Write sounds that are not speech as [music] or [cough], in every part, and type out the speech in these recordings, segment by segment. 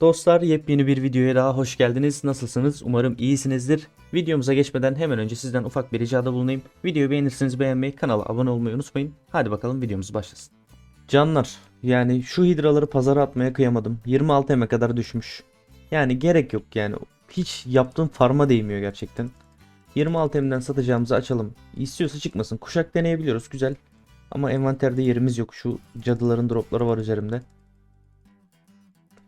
Dostlar yepyeni bir videoya daha hoş geldiniz. Nasılsınız? Umarım iyisinizdir. Videomuza geçmeden hemen önce sizden ufak bir ricada bulunayım. Videoyu beğenirseniz beğenmeyi, kanala abone olmayı unutmayın. Hadi bakalım videomuz başlasın. Canlar, yani şu hidraları pazara atmaya kıyamadım. 26 eme kadar düşmüş. Yani gerek yok yani. Hiç yaptığım farma değmiyor gerçekten. 26 emden satacağımızı açalım. İstiyorsa çıkmasın. Kuşak deneyebiliyoruz. Güzel. Ama envanterde yerimiz yok. Şu cadıların dropları var üzerimde.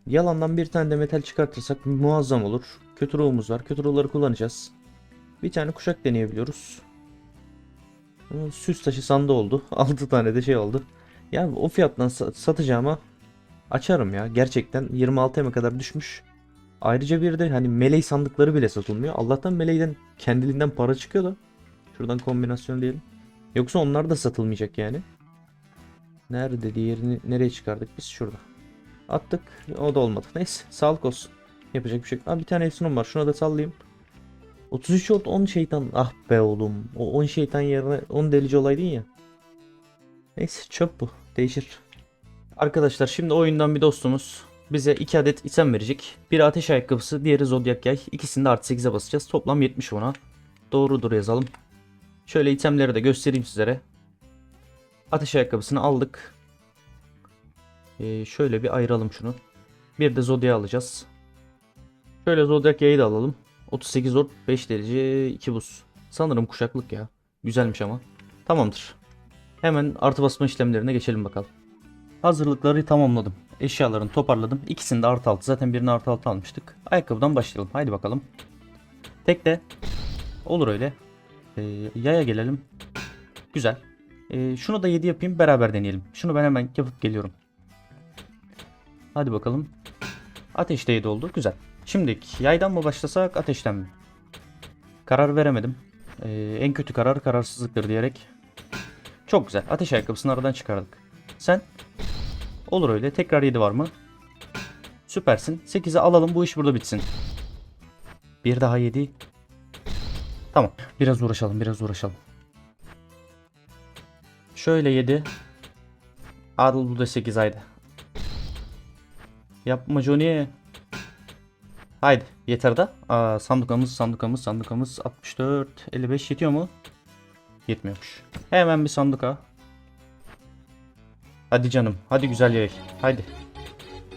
Yalandan bir tane de metal çıkartırsak muazzam olur. Kötü ruhumuz var. Kötü ruhları kullanacağız. Bir tane kuşak deneyebiliyoruz. Süs taşı sandı oldu. [laughs] 6 tane de şey oldu. Ya o fiyattan sa- satacağıma açarım ya. Gerçekten 26 eme kadar düşmüş. Ayrıca bir de hani meley sandıkları bile satılmıyor. Allah'tan meleyden kendiliğinden para çıkıyor da. Şuradan kombinasyon diyelim. Yoksa onlar da satılmayacak yani. Nerede diğerini nereye çıkardık biz? Şurada. Attık. O da olmadı. Neyse sağlık olsun. Yapacak bir şey yok. Aa, bir tane efsunum var. Şuna da sallayayım. 33 oldu 10 şeytan. Ah be oğlum. O 10 şeytan yerine 10 delici olaydın ya. Neyse çöp bu. Değişir. Arkadaşlar şimdi oyundan bir dostumuz bize 2 adet item verecek. Biri ateş ayakkabısı, diğeri zodyak yay. İkisini de artı 8'e basacağız. Toplam 70 ona. Doğrudur yazalım. Şöyle itemleri de göstereyim sizlere. Ateş ayakkabısını aldık. Ee, şöyle bir ayıralım şunu. Bir de zodya alacağız. Şöyle zodyak yayı da alalım. 38 ort 5 derece 2 buz. Sanırım kuşaklık ya. Güzelmiş ama. Tamamdır. Hemen artı basma işlemlerine geçelim bakalım. Hazırlıkları tamamladım. Eşyalarını toparladım. İkisini de artı altı. Zaten birini artı altı almıştık. Ayakkabıdan başlayalım. Haydi bakalım. Tek de olur öyle. Ee, yaya gelelim. Güzel. Ee, şunu da 7 yapayım. Beraber deneyelim. Şunu ben hemen yapıp geliyorum. Hadi bakalım. Ateş de 7 oldu. Güzel. Şimdi yaydan mı başlasak ateşten mi? Karar veremedim. Ee, en kötü karar kararsızlıktır diyerek. Çok güzel. Ateş ayakkabısını aradan çıkardık. Sen? Olur öyle. Tekrar 7 var mı? Süpersin. 8'e alalım. Bu iş burada bitsin. Bir daha 7. Tamam. Biraz uğraşalım. Biraz uğraşalım. Şöyle 7. Adıl bu da 8 haydi. Yapma Johnny. Haydi yeter de. Aa, sandukamız sandukamız sandukamız 64 55 yetiyor mu? Yetmiyormuş. Hemen bir sanduka. Hadi canım. Hadi güzel yay. Haydi.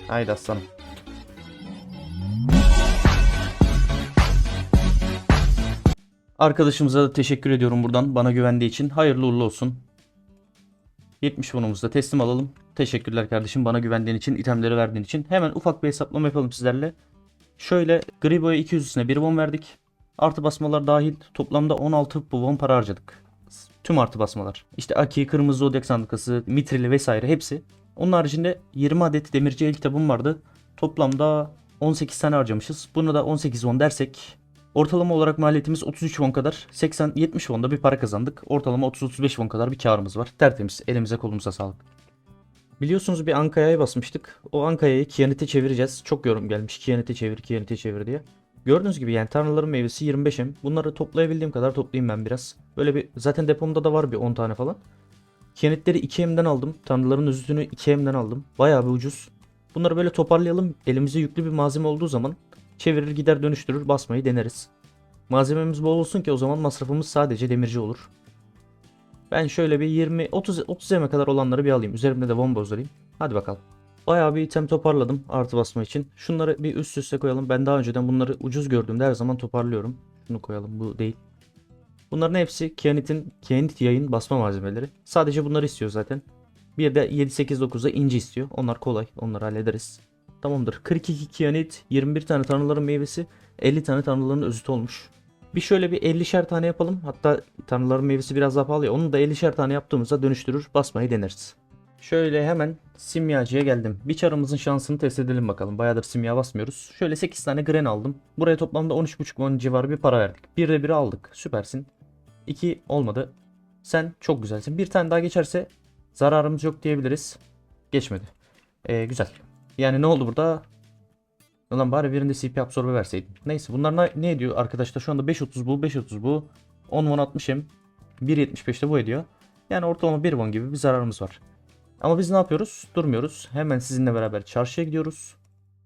Haydi aslanım. Arkadaşımıza da teşekkür ediyorum buradan bana güvendiği için. Hayırlı uğurlu olsun. 70 bonumuzu da teslim alalım. Teşekkürler kardeşim bana güvendiğin için, itemleri verdiğin için. Hemen ufak bir hesaplama yapalım sizlerle. Şöyle gri boya 200 üstüne 1 bon verdik. Artı basmalar dahil toplamda 16 bu bon para harcadık. Tüm artı basmalar. İşte Aki, Kırmızı Zodyak Sandıkası, Mitrili vesaire hepsi. Onun haricinde 20 adet demirci el kitabım vardı. Toplamda 18 tane harcamışız. Bunu da 18 won dersek ortalama olarak maliyetimiz 33 won kadar. 80-70 wonda bir para kazandık. Ortalama 30-35 won kadar bir karımız var. Tertemiz. Elimize kolumuza sağlık. Biliyorsunuz bir Ankaya'ya basmıştık. O Ankaya'yı Kiyanet'e çevireceğiz. Çok yorum gelmiş. Kiyanet'e çevir, Kiyanet'e çevir diye. Gördüğünüz gibi yani tanrıların meyvesi 25'im. Bunları toplayabildiğim kadar toplayayım ben biraz. Böyle bir zaten depomda da var bir 10 tane falan. Kiyanetleri 2M'den aldım. Tanrıların özütünü 2M'den aldım. Bayağı bir ucuz. Bunları böyle toparlayalım. Elimize yüklü bir malzeme olduğu zaman çevirir gider dönüştürür basmayı deneriz. Malzememiz bol olsun ki o zaman masrafımız sadece demirci olur. Ben şöyle bir 20 30 30 eme kadar olanları bir alayım. Üzerimde de bomba bozdurayım. Hadi bakalım. Bayağı bir item toparladım artı basma için. Şunları bir üst üste koyalım. Ben daha önceden bunları ucuz gördüğümde her zaman toparlıyorum. Şunu koyalım bu değil. Bunların hepsi Kianit'in Kianit yayın basma malzemeleri. Sadece bunları istiyor zaten. Bir de 7 8 9'da inci istiyor. Onlar kolay. Onları hallederiz. Tamamdır. 42 Kianit, 21 tane tanrıların meyvesi, 50 tane tanrıların özütü olmuş. Bir şöyle bir 50'şer tane yapalım. Hatta tanrıların meyvesi biraz daha pahalı ya. Onu da 50'şer tane yaptığımızda dönüştürür basmayı deneriz. Şöyle hemen simyacıya geldim. Bir çarımızın şansını test edelim bakalım. Bayağıdır simya basmıyoruz. Şöyle 8 tane gren aldım. Buraya toplamda 13.5 won civarı bir para verdik. Bir de biri aldık. Süpersin. 2 olmadı. Sen çok güzelsin. Bir tane daha geçerse zararımız yok diyebiliriz. Geçmedi. Ee, güzel. Yani ne oldu burada? Ulan bari birinde CP absorbe verseydim. Neyse bunlar ne, ne ediyor arkadaşlar? Şu anda 5.30 bu, 5.30 bu. 10 won 60 hem. 1.75 de bu ediyor. Yani ortalama 1 won gibi bir zararımız var. Ama biz ne yapıyoruz? Durmuyoruz. Hemen sizinle beraber çarşıya gidiyoruz.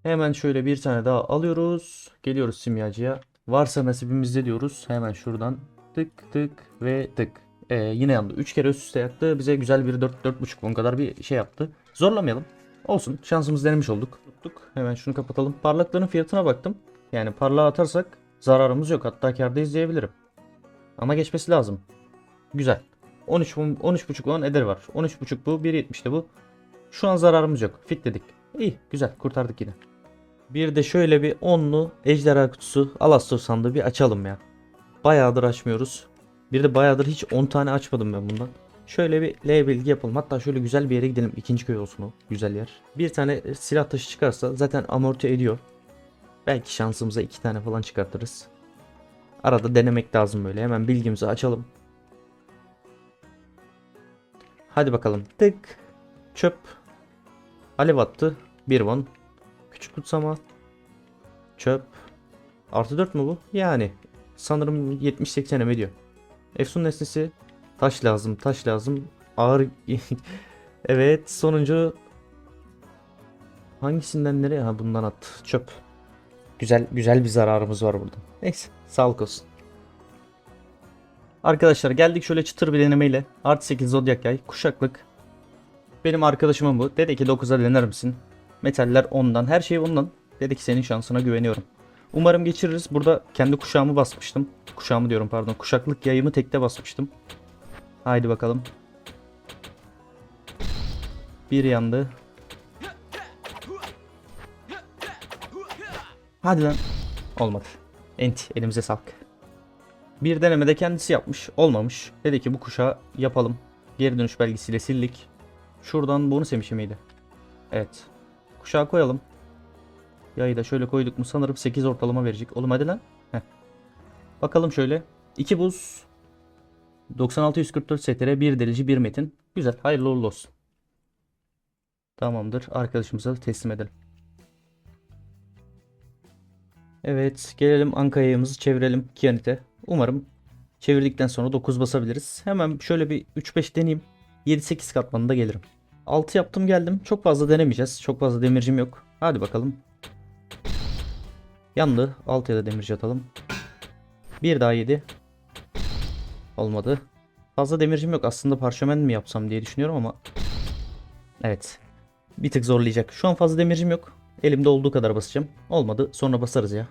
Hemen şöyle bir tane daha alıyoruz. Geliyoruz simyacıya. Varsa nasibimizde diyoruz. Hemen şuradan tık tık ve tık. Ee, yine yandı. 3 kere üst üste yaktı. Bize güzel bir 4 4.5 won kadar bir şey yaptı. Zorlamayalım. Olsun. Şansımızı denemiş olduk. Tuttuk. Hemen şunu kapatalım. Parlakların fiyatına baktım. Yani parlağı atarsak zararımız yok. Hatta kârdayız diyebilirim. Ama geçmesi lazım. Güzel. 13 won- 13.5 won eder var. 13.5 bu. 1.70'de bu. Şu an zararımız yok. Fit dedik. İyi. Güzel. Kurtardık yine. Bir de şöyle bir onlu ejderha kutusu Alastor sandığı bir açalım ya. Bayağıdır açmıyoruz. Bir de bayağıdır hiç 10 tane açmadım ben bundan. Şöyle bir L bilgi yapalım. Hatta şöyle güzel bir yere gidelim. İkinci köy olsun o. Güzel yer. Bir tane silah taşı çıkarsa zaten amorti ediyor. Belki şansımıza iki tane falan çıkartırız. Arada denemek lazım böyle. Hemen bilgimizi açalım. Hadi bakalım. Tık. Çöp. Alev attı. Bir won. Küçük kutsama. Çöp. Artı 4 mu bu? Yani. Sanırım 70-80 em ediyor. Efsun nesnesi. Taş lazım. Taş lazım. Ağır. [laughs] evet. Sonuncu. Hangisinden nereye? Ha bundan at. Çöp. Güzel güzel bir zararımız var burada. Neyse. Sağlık olsun. Arkadaşlar geldik şöyle çıtır bir denemeyle. Artı 8 zodyak yay. Kuşaklık. Benim arkadaşımın bu. Dedi ki 9'a dener misin? Metaller ondan. Her şey ondan. Dedi ki senin şansına güveniyorum. Umarım geçiririz. Burada kendi kuşağımı basmıştım. Kuşağımı diyorum pardon. Kuşaklık yayımı tekte basmıştım. Haydi bakalım. Bir yandı. Hadi lan. Olmadı. Enti elimize sağlık. Bir denemede kendisi yapmış. Olmamış. Dedi ki bu kuşağı yapalım. Geri dönüş belgesiyle sildik. Şuradan bonus emişi miydi? Evet. Kuşağı koyalım. Yayı da şöyle koyduk mu sanırım 8 ortalama verecek. Oğlum hadi lan. Heh. Bakalım şöyle. 2 buz. 9644 STR 1 delici 1 metin. Güzel. Hayırlı uğurlu olsun. Tamamdır. Arkadaşımıza teslim edelim. Evet. Gelelim Anka yayımızı çevirelim. Kianite. Umarım çevirdikten sonra 9 basabiliriz. Hemen şöyle bir 3-5 deneyeyim. 7-8 katmanında gelirim. 6 yaptım geldim. Çok fazla denemeyeceğiz. Çok fazla demircim yok. Hadi bakalım. Yandı. 6'ya da demirci atalım. Bir daha 7. Olmadı. Fazla demircim yok. Aslında parşömen mi yapsam diye düşünüyorum ama. Evet. Bir tık zorlayacak. Şu an fazla demircim yok. Elimde olduğu kadar basacağım. Olmadı. Sonra basarız ya.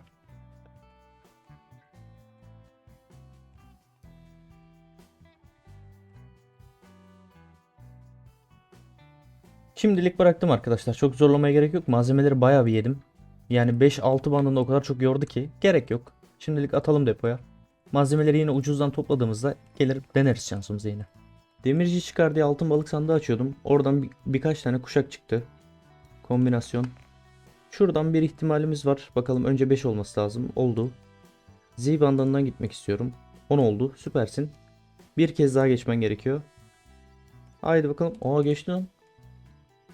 Şimdilik bıraktım arkadaşlar. Çok zorlamaya gerek yok. Malzemeleri bayağı bir yedim. Yani 5-6 bandında o kadar çok yordu ki gerek yok. Şimdilik atalım depoya. Malzemeleri yine ucuzdan topladığımızda gelir deneriz şansımızı yine. Demirci çıkar altın balık sandığı açıyordum. Oradan bir- birkaç tane kuşak çıktı. Kombinasyon. Şuradan bir ihtimalimiz var. Bakalım önce 5 olması lazım. Oldu. Z bandından gitmek istiyorum. 10 oldu. Süpersin. Bir kez daha geçmen gerekiyor. Haydi bakalım. Aa geçti.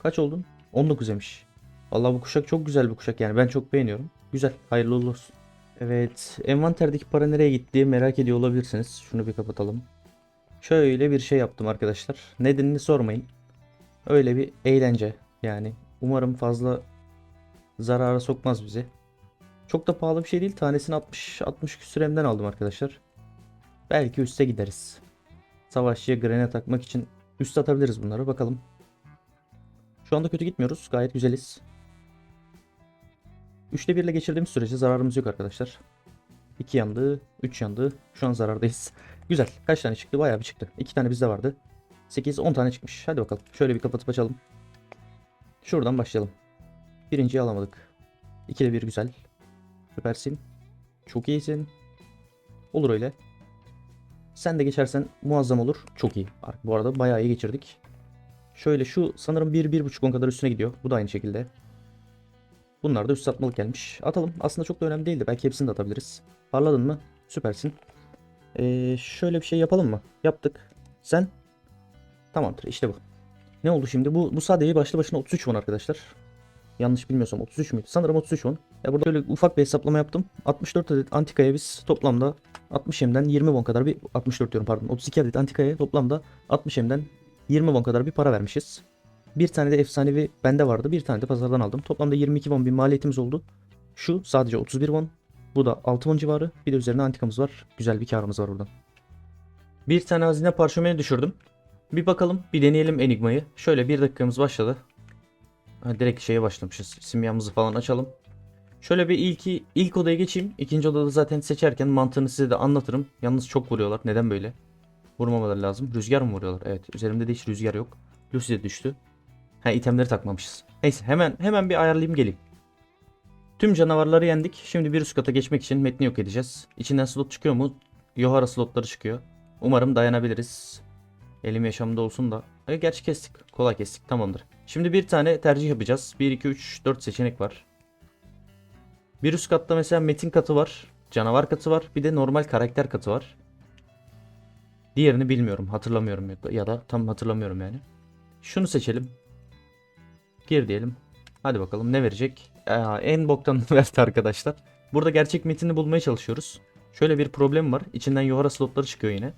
Kaç oldun? 19 demiş. Vallahi bu kuşak çok güzel bir kuşak yani ben çok beğeniyorum. Güzel. Hayırlı olsun. Evet. Envanterdeki para nereye gitti merak ediyor olabilirsiniz. Şunu bir kapatalım. Şöyle bir şey yaptım arkadaşlar. Nedenini sormayın. Öyle bir eğlence yani. Umarım fazla zarara sokmaz bizi. Çok da pahalı bir şey değil. Tanesini 60 60 küsür M'den aldım arkadaşlar. Belki üste gideriz. Savaşçıya grene takmak için üst atabiliriz bunları. Bakalım. Şu anda kötü gitmiyoruz. Gayet güzeliz. 3'te 1 ile geçirdiğimiz sürece zararımız yok arkadaşlar. 2 yandı, 3 yandı. Şu an zarardayız. [laughs] Güzel. Kaç tane çıktı? Bayağı bir çıktı. 2 tane bizde vardı. 8, 10 tane çıkmış. Hadi bakalım. Şöyle bir kapatıp açalım. Şuradan başlayalım. Birinciyi alamadık. 2'de 1 güzel. Süpersin. Çok iyisin. Olur öyle. Sen de geçersen muazzam olur. Çok iyi. Bu arada bayağı iyi geçirdik. Şöyle şu sanırım 1-1.5 on kadar üstüne gidiyor. Bu da aynı şekilde. Bunlar da üst satmalık gelmiş. Atalım. Aslında çok da önemli değildi. Belki hepsini de atabiliriz. Parladın mı? Süpersin. Ee, şöyle bir şey yapalım mı? Yaptık. Sen? Tamamdır. İşte bu. Ne oldu şimdi? Bu, bu sadece başlı başına 33 won arkadaşlar. Yanlış bilmiyorsam 33 müydü? Sanırım 33 won. Ya burada böyle ufak bir hesaplama yaptım. 64 adet antikaya biz toplamda 60 M'den 20 won kadar bir 64 diyorum pardon. 32 adet antikaya toplamda 60 M'den 20 won kadar bir para vermişiz. Bir tane de efsanevi bende vardı. Bir tane de pazardan aldım. Toplamda 22 won bir maliyetimiz oldu. Şu sadece 31 won. Bu da 6 won civarı. Bir de üzerine antikamız var. Güzel bir karımız var oradan. Bir tane hazine parşömeni düşürdüm. Bir bakalım, bir deneyelim Enigma'yı. Şöyle bir dakikamız başladı. Ha, direkt şeye başlamışız. Simyamızı falan açalım. Şöyle bir ilk, ilk odaya geçeyim. İkinci odada zaten seçerken mantığını size de anlatırım. Yalnız çok vuruyorlar. Neden böyle? Vurmamaları lazım. Rüzgar mı vuruyorlar? Evet. Üzerimde de hiç rüzgar yok. Lucy de düştü. Ha itemleri takmamışız. Neyse hemen hemen bir ayarlayayım geleyim. Tüm canavarları yendik. Şimdi bir üst kata geçmek için metni yok edeceğiz. İçinden slot çıkıyor mu? Yohara slotları çıkıyor. Umarım dayanabiliriz. Elim yaşamda olsun da. E, gerçi kestik. Kolay kestik. Tamamdır. Şimdi bir tane tercih yapacağız. 1, 2, 3, 4 seçenek var. Bir üst katta mesela metin katı var. Canavar katı var. Bir de normal karakter katı var. Diğerini bilmiyorum. Hatırlamıyorum ya da, tam hatırlamıyorum yani. Şunu seçelim. Gir diyelim. Hadi bakalım ne verecek? Aa, en boktan [laughs] verdi arkadaşlar. Burada gerçek metini bulmaya çalışıyoruz. Şöyle bir problem var. İçinden yuhara slotları çıkıyor yine.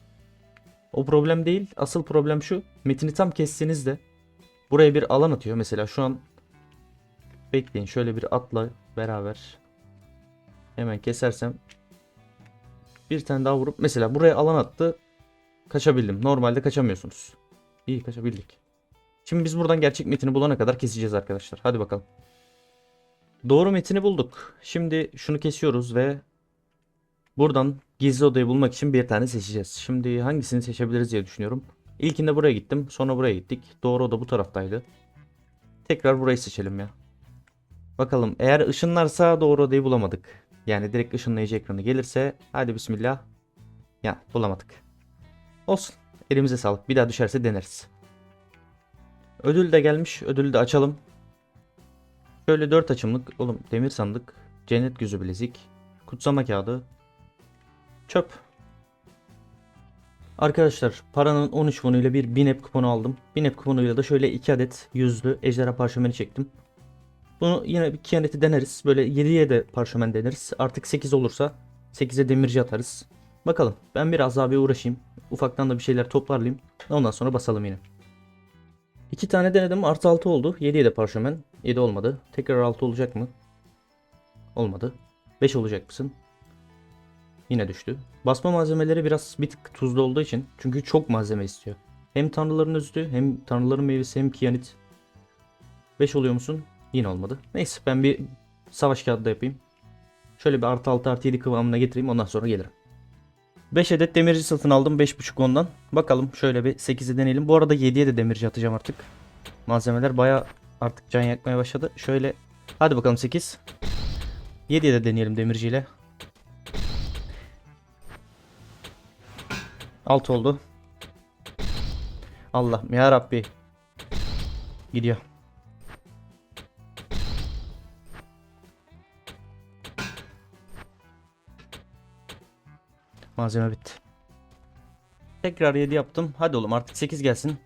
O problem değil. Asıl problem şu. Metini tam kesseniz de buraya bir alan atıyor. Mesela şu an bekleyin. Şöyle bir atla beraber hemen kesersem bir tane daha vurup mesela buraya alan attı. Kaçabildim. Normalde kaçamıyorsunuz. İyi kaçabildik. Şimdi biz buradan gerçek metini bulana kadar keseceğiz arkadaşlar. Hadi bakalım. Doğru metini bulduk. Şimdi şunu kesiyoruz ve buradan gizli odayı bulmak için bir tane seçeceğiz. Şimdi hangisini seçebiliriz diye düşünüyorum. İlkinde buraya gittim. Sonra buraya gittik. Doğru oda bu taraftaydı. Tekrar burayı seçelim ya. Bakalım eğer ışınlarsa doğru odayı bulamadık. Yani direkt ışınlayıcı ekranı gelirse hadi bismillah. Ya bulamadık. Olsun. Elimize sağlık. Bir daha düşerse deneriz. Ödül de gelmiş. Ödülü de açalım. Şöyle 4 açımlık. Oğlum demir sandık. Cennet gözü bilezik. Kutsama kağıdı. Çöp. Arkadaşlar paranın 13 fonuyla bir binep kuponu aldım. Binep kuponuyla da şöyle 2 adet yüzlü ejderha parşömeni çektim. Bunu yine bir kiyaneti deneriz. Böyle 7'ye de parşömen deneriz. Artık 8 olursa 8'e demirci atarız. Bakalım ben biraz daha bir uğraşayım. Ufaktan da bir şeyler toparlayayım. Ondan sonra basalım yine. 2 tane denedim artı 6 oldu. 7'ye de parşömen. 7 olmadı. Tekrar 6 olacak mı? Olmadı. 5 olacak mısın? Yine düştü. Basma malzemeleri biraz bir tık tuzlu olduğu için. Çünkü çok malzeme istiyor. Hem tanrıların özü hem tanrıların meyvesi hem kiyanit. 5 oluyor musun? Yine olmadı. Neyse ben bir savaş kağıdı da yapayım. Şöyle bir artı 6 artı 7 kıvamına getireyim ondan sonra gelirim. 5 adet demirci satın aldım 5.5 ondan. Bakalım şöyle bir 8'i deneyelim. Bu arada 7'ye de demirci atacağım artık. Malzemeler baya artık can yakmaya başladı. Şöyle hadi bakalım 8. 7'ye de deneyelim demirciyle. 6 oldu. Allah'ım ya Rabbi. Gidiyor. Malzeme bitti. Tekrar 7 yaptım. Hadi oğlum artık 8 gelsin.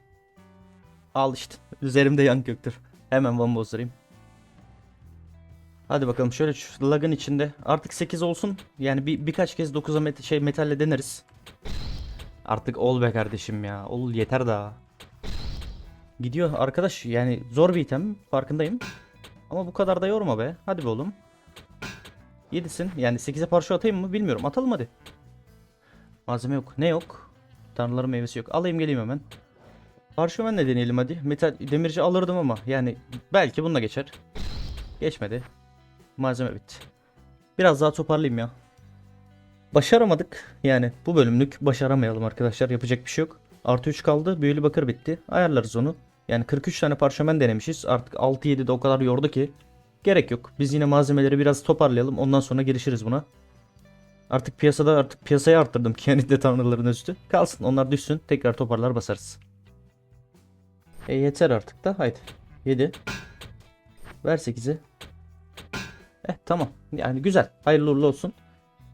Al işte. Üzerimde yan köktür. Hemen bomba bozdurayım. Hadi bakalım şöyle şu lagın içinde. Artık 8 olsun. Yani bir, birkaç kez 9'a met şey metalle deneriz. Artık ol be kardeşim ya. Ol yeter daha. Gidiyor arkadaş yani zor bir item farkındayım. Ama bu kadar da yorma be. Hadi be oğlum. 7'sin. Yani 8'e parça atayım mı bilmiyorum. Atalım hadi. Malzeme yok. Ne yok? Tanrıların meyvesi yok. Alayım geleyim hemen. Parşömen de deneyelim hadi. Metal demirci alırdım ama yani belki bununla geçer. Geçmedi. Malzeme bitti. Biraz daha toparlayayım ya. Başaramadık. Yani bu bölümlük başaramayalım arkadaşlar. Yapacak bir şey yok. Artı 3 kaldı. Büyülü bakır bitti. Ayarlarız onu. Yani 43 tane parşömen denemişiz. Artık 6-7 de o kadar yordu ki. Gerek yok. Biz yine malzemeleri biraz toparlayalım. Ondan sonra girişiriz buna. Artık piyasada artık piyasayı arttırdım. [laughs] Kendi tanrıların üstü. Kalsın onlar düşsün. Tekrar toparlar basarız. E yeter artık da haydi. 7. Ver 8'i. Eh tamam. Yani güzel. Hayırlı uğurlu olsun.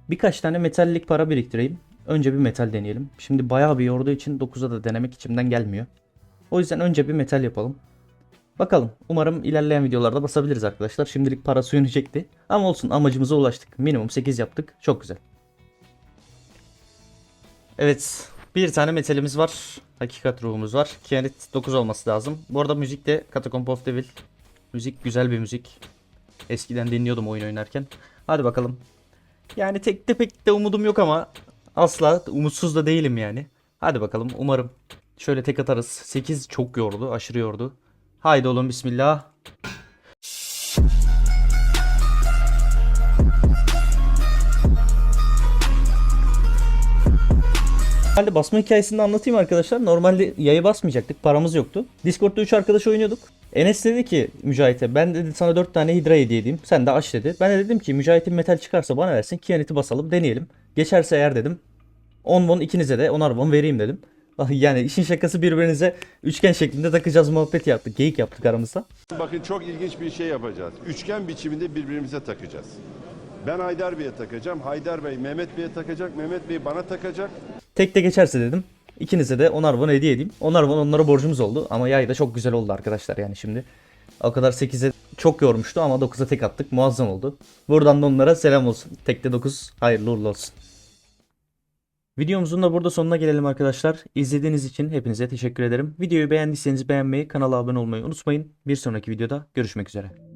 Birkaç tane metallik para biriktireyim. Önce bir metal deneyelim. Şimdi bayağı bir yorduğu için 9'a da denemek içimden gelmiyor. O yüzden önce bir metal yapalım. Bakalım. Umarım ilerleyen videolarda basabiliriz arkadaşlar. Şimdilik para suyunu çekti. Ama olsun amacımıza ulaştık. Minimum 8 yaptık. Çok güzel. Evet. Bir tane metalimiz var. Hakikat ruhumuz var. Kianit 9 olması lazım. Bu arada müzik de Catacomb of Devil. Müzik güzel bir müzik. Eskiden dinliyordum oyun oynarken. Hadi bakalım. Yani tek de pek de umudum yok ama asla umutsuz da değilim yani. Hadi bakalım umarım. Şöyle tek atarız. 8 çok yordu. Aşırı yordu. Haydi oğlum bismillah. Normalde basma hikayesini anlatayım arkadaşlar. Normalde yayı basmayacaktık. Paramız yoktu. Discord'da 3 arkadaş oynuyorduk. Enes dedi ki Mücahit'e ben dedi sana 4 tane hidra hediye edeyim. Sen de aç dedi. Ben de dedim ki Mücahit'in metal çıkarsa bana versin. Kianit'i basalım deneyelim. Geçerse eğer dedim. 10 won ikinize de 10'ar won vereyim dedim. Ah, Yani işin şakası birbirinize üçgen şeklinde takacağız muhabbet yaptık. Geyik yaptık aramızda. Bakın çok ilginç bir şey yapacağız. Üçgen biçiminde birbirimize takacağız. Ben Haydar Bey'e takacağım. Haydar Bey Mehmet Bey'e takacak. Mehmet Bey bana takacak. Tek de geçerse dedim. İkinize de 10'ar won hediye edeyim. 10'ar won onlara borcumuz oldu. Ama yay da çok güzel oldu arkadaşlar yani şimdi. O kadar 8'e çok yormuştu ama 9'a tek attık. Muazzam oldu. Buradan da onlara selam olsun. Tekte 9 hayırlı uğurlu olsun. Videomuzun da burada sonuna gelelim arkadaşlar. İzlediğiniz için hepinize teşekkür ederim. Videoyu beğendiyseniz beğenmeyi, kanala abone olmayı unutmayın. Bir sonraki videoda görüşmek üzere.